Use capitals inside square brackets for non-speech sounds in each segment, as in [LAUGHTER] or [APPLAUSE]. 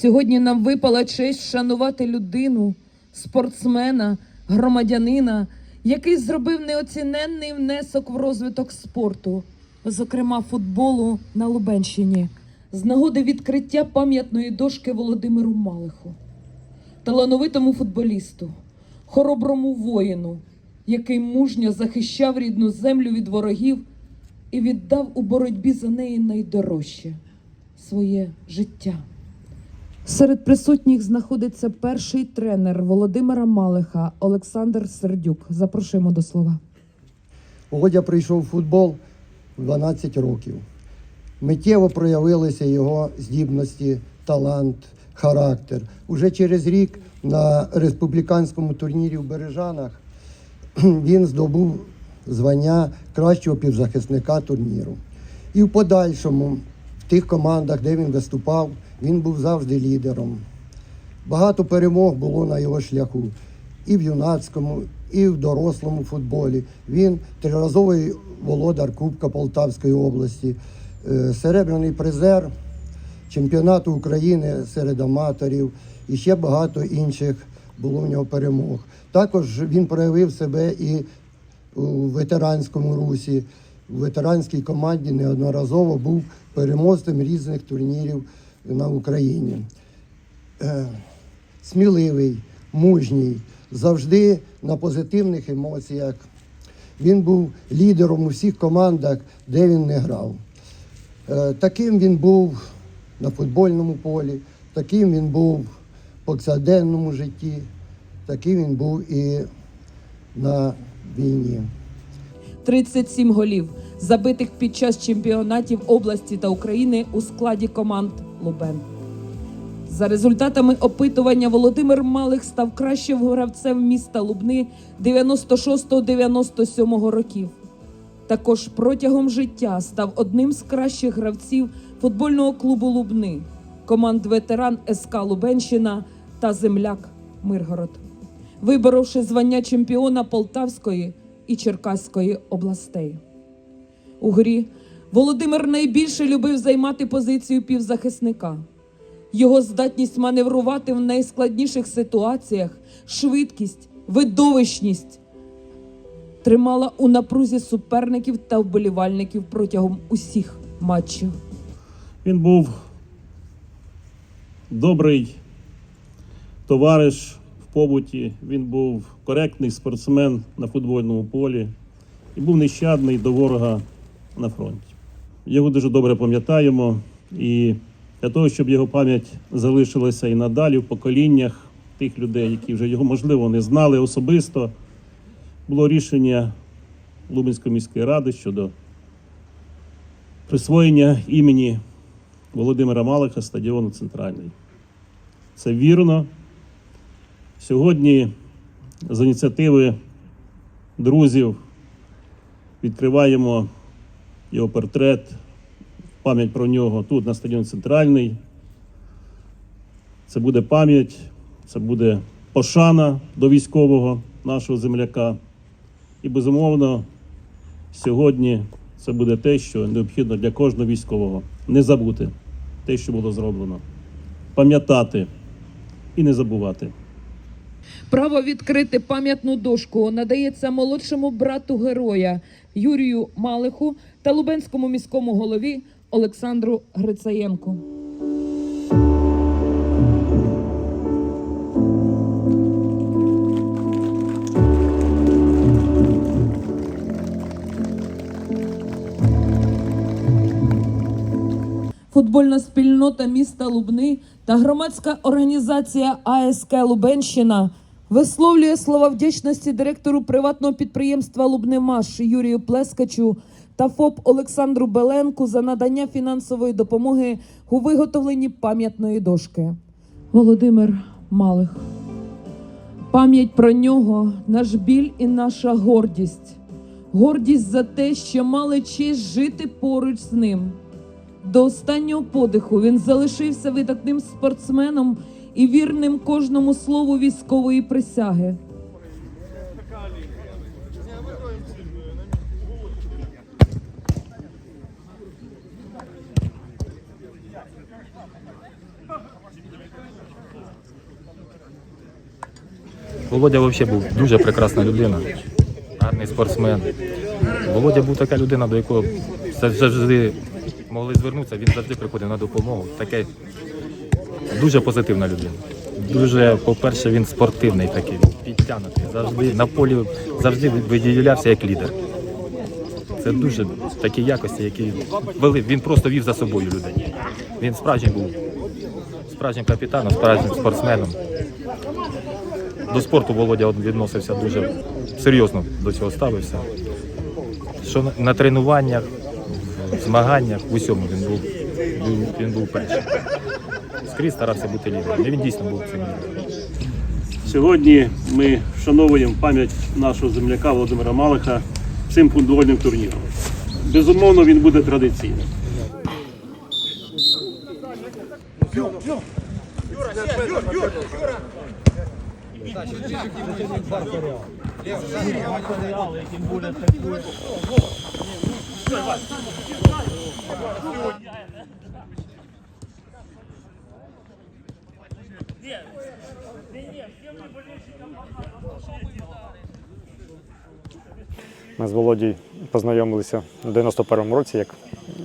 Сьогодні нам випала честь вшанувати людину, спортсмена, громадянина, який зробив неоціненний внесок в розвиток спорту, зокрема футболу на Лубенщині, з нагоди відкриття пам'ятної дошки Володимиру Малиху, талановитому футболісту, хороброму воїну, який мужньо захищав рідну землю від ворогів і віддав у боротьбі за неї найдорожче своє життя. Серед присутніх знаходиться перший тренер Володимира Малиха Олександр Сердюк. Запрошуємо до слова. Володя прийшов у футбол в 12 років. Миттєво проявилися його здібності, талант, характер. Уже через рік на республіканському турнірі в Бережанах [CLEARS THROAT] він здобув звання кращого півзахисника турніру. І в подальшому, в тих командах, де він виступав, він був завжди лідером. Багато перемог було на його шляху і в юнацькому, і в дорослому футболі. Він триразовий володар Кубка Полтавської області, е, серебряний призер чемпіонату України серед аматорів і ще багато інших було в нього перемог. Також він проявив себе і у ветеранському русі. У ветеранській команді неодноразово був переможцем різних турнірів на Україні е, сміливий, мужній, завжди на позитивних емоціях. Він був лідером у всіх командах, де він не грав. Е, Таким він був на футбольному полі, таким він був в повсякденному житті, таким він був і на війні. 37 голів, забитих під час чемпіонатів області та України у складі команд Лубен. За результатами опитування Володимир Малих став кращим гравцем міста Лубни 96-97 років. Також протягом життя став одним з кращих гравців футбольного клубу Лубни, команд ветеран СК Лубенщина та земляк Миргород, виборовши звання чемпіона Полтавської і Черкаської областей. У грі Володимир найбільше любив займати позицію півзахисника. Його здатність маневрувати в найскладніших ситуаціях, швидкість, видовищність тримала у напрузі суперників та вболівальників протягом усіх матчів. Він був добрий товариш в побуті, він був коректний спортсмен на футбольному полі і був нещадний до ворога на фронті. Його дуже добре пам'ятаємо, і для того, щоб його пам'ять залишилася і надалі в поколіннях тих людей, які вже його можливо не знали особисто, було рішення Лубенської міської ради щодо присвоєння імені Володимира Малиха стадіону Центральний. Це вірно. Сьогодні з ініціативи друзів відкриваємо його портрет, пам'ять про нього тут, на стадіоні Центральний. Це буде пам'ять, це буде пошана до військового нашого земляка. І, безумовно, сьогодні це буде те, що необхідно для кожного військового не забути те, що було зроблено, пам'ятати і не забувати. Право відкрити пам'ятну дошку надається молодшому брату героя Юрію Малиху та Лубенському міському голові Олександру Грицаєнку. Футбольна спільнота міста Лубни та громадська організація АСК Лубенщина висловлює слова вдячності директору приватного підприємства Лубнимаш Юрію Плескачу та ФОП Олександру Беленку за надання фінансової допомоги у виготовленні пам'ятної дошки. Володимир Малих. Пам'ять про нього наш біль і наша гордість. Гордість за те, що мали честь жити поруч з ним. До останнього подиху він залишився видатним спортсменом і вірним кожному слову військової присяги. Володя взагалі був дуже прекрасна людина, гарний спортсмен. Володя був така людина, до якого завжди могли звернутися, він завжди приходив на допомогу. Таке дуже позитивна людина. Дуже, по-перше, він спортивний такий, підтягнутий. Завжди на полі завжди виділявся як лідер. Це дуже такі якості, які вели. Він просто вів за собою людей. Він справжній був справжнім капітаном, справжнім спортсменом. До спорту Володя відносився дуже серйозно до цього ставився. Що на- тренуваннях, в змаганнях, в усьому він був, він, він був перший. Скрізь старався бути лідером. І він дійсно був цим лідером. Сьогодні ми вшановуємо пам'ять нашого земляка Володимира Малиха цим футбольним турніром. Безумовно, він буде традиційним. Ми з Володією познайомилися у 91-му році, як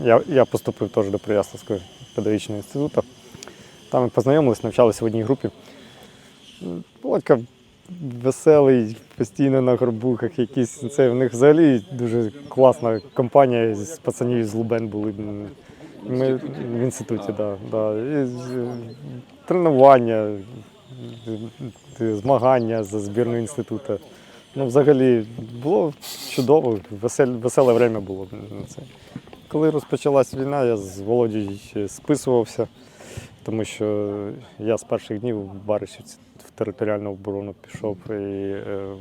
я, я поступив теж до Прияславського педагогічного інституту. Там ми познайомилися, навчалися в одній групі. Володька веселий, постійно на горбухах якісь. Це в них взагалі дуже класна компанія з пацанів з Лубен були. Ми в інституті, да, да. І, тренування, змагання за збірну інституту. Ну, взагалі, було чудово, весель, веселе время було. Коли розпочалась війна, я з Володією списувався, тому що я з перших днів в Баришівці в територіальну оборону пішов. І, е,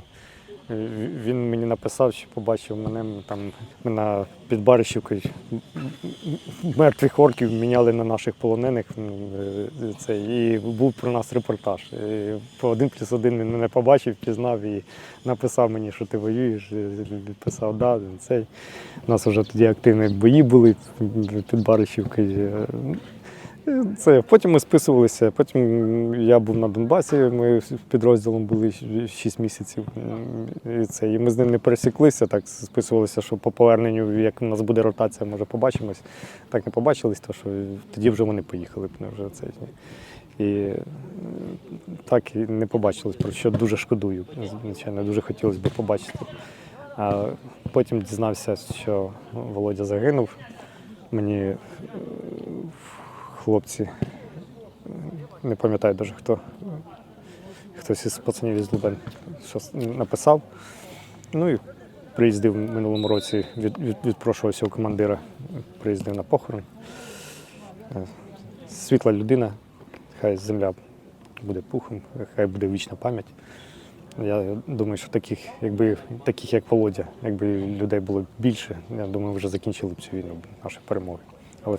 він мені написав, що побачив мене там на Підбаришівках мертвих орків міняли на наших полонених. е, Це, і був про нас репортаж. По один плюс один він мене побачив, пізнав і написав мені, що ти воюєш. І Відписав, да, цей. У нас вже тоді активні бої були під Баришівкою. Це, потім ми списувалися. Потім я був на Донбасі, ми підрозділом були 6 місяців. І, це, і ми з ним не пересіклися, так списувалися, що по поверненню, як у нас буде ротація, може побачимось. Так не побачились, то що тоді вже вони поїхали. Вже це. І так і не побачились, про що дуже шкодую. Звичайно, дуже хотілося б побачити. А потім дізнався, що Володя загинув. Мені е, хлопці, не пам'ятаю навіть хто, хтось із пацанів із Лубен щось написав. Ну і приїздив в минулому році, від, від, відпрошувався у командира, приїздив на похорон. Е, Світла людина, хай земля буде пухом, хай буде вічна пам'ять. Я думаю, що таких, якби таких як Володя, якби людей було більше, я думаю, вже закінчили б цю війну, наші перемоги. Але